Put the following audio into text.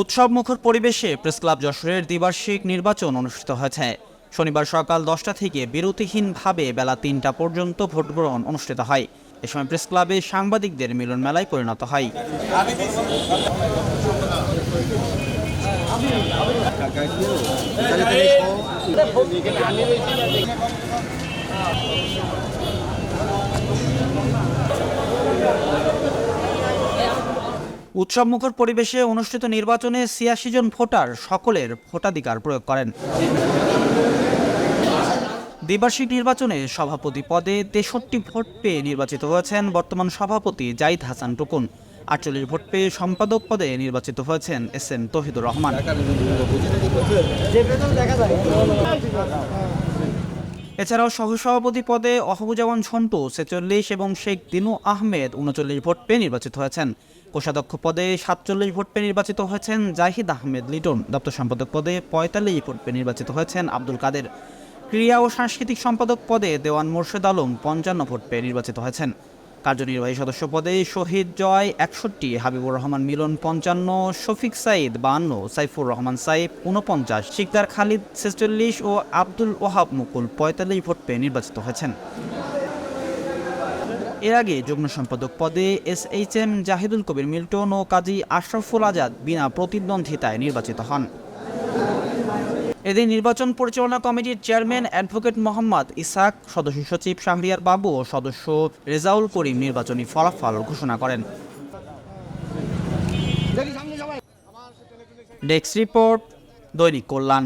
উৎসব মুখর পরিবেশে প্রেস ক্লাব যশোরের দ্বিবার্ষিক নির্বাচন অনুষ্ঠিত হয়েছে। শনিবার সকাল দশটা থেকে বিরতিহীনভাবে বেলা তিনটা পর্যন্ত ভোট গ্রহণ অনুষ্ঠিত হয়। এ সময় প্রেস ক্লাবে সাংবাদিকদের মিলন মেলায় পরিণত হয়। উৎসব মুখর পরিবেশে অনুষ্ঠিত নির্বাচনে ছিয়াশি জন ভোটার সকলের ভোটাধিকার প্রয়োগ করেন। দ্বিবার্ষিক নির্বাচনে সভাপতি পদে তেষট্টি ভোট পেয়ে নির্বাচিত হয়েছেন বর্তমান সভাপতি জাইদ হাসান টুকুন। আটচল্লিশ ভোট পেয়ে সম্পাদক পদে নির্বাচিত হয়েছেন এস এম তহিদুর রহমান। এছাড়াও সহসভাপতি পদে অহবুজামান ঝন্টু, ছেচল্লিশ, এবং শেখ দিনু আহমেদ উনচল্লিশ ভোট পেয়ে নির্বাচিত হয়েছেন। কোষাধ্যক্ষ পদে সাতচল্লিশ ভোট পেয়ে নির্বাচিত হয়েছেন জাহিদ আহমেদ লিটন। দপ্তর সম্পাদক পদে পঁয়তাল্লিশ ভোট পেয়ে নির্বাচিত হয়েছেন আব্দুল কাদের। ক্রীড়া ও সাংস্কৃতিক সম্পাদক পদে দেওয়ান মোর্শেদ আলম পঞ্চান্ন ভোট পেয়ে নির্বাচিত হয়েছেন। কার্যনির্বাহী সদস্য পদে শহীদ জয় একষট্টি, হাবিবুর রহমান মিলন পঞ্চান্ন, শফিক সাইদ বাহান্ন সাইফুর রহমান সাইফ উনপঞ্চাশ শিকদার খালিদ ছেচল্লিশ ও আব্দুল ওহাব মুকুল পঁয়তাল্লিশ ভোট পেয়ে নির্বাচিত হয়েছেন। এর আগে যুগ্ম সম্পাদক পদে S H M Zahidul Kabir Milton ও কাজী আশরাফুল আজাদ বিনা প্রতিদ্বন্দ্বিতায় নির্বাচিত হন। এদিন নির্বাচন পরিচালনা কমিটির চেয়ারম্যান অ্যাডভোকেট মোহাম্মদ ইসাক সদস্য সচিব শাহরিয়ার বাবু ও সদস্য রেজাউল করিম নির্বাচনী ফলাফল ঘোষণা করেন। ডেস্ক রিপোর্ট দৈনিক কল্যাণ।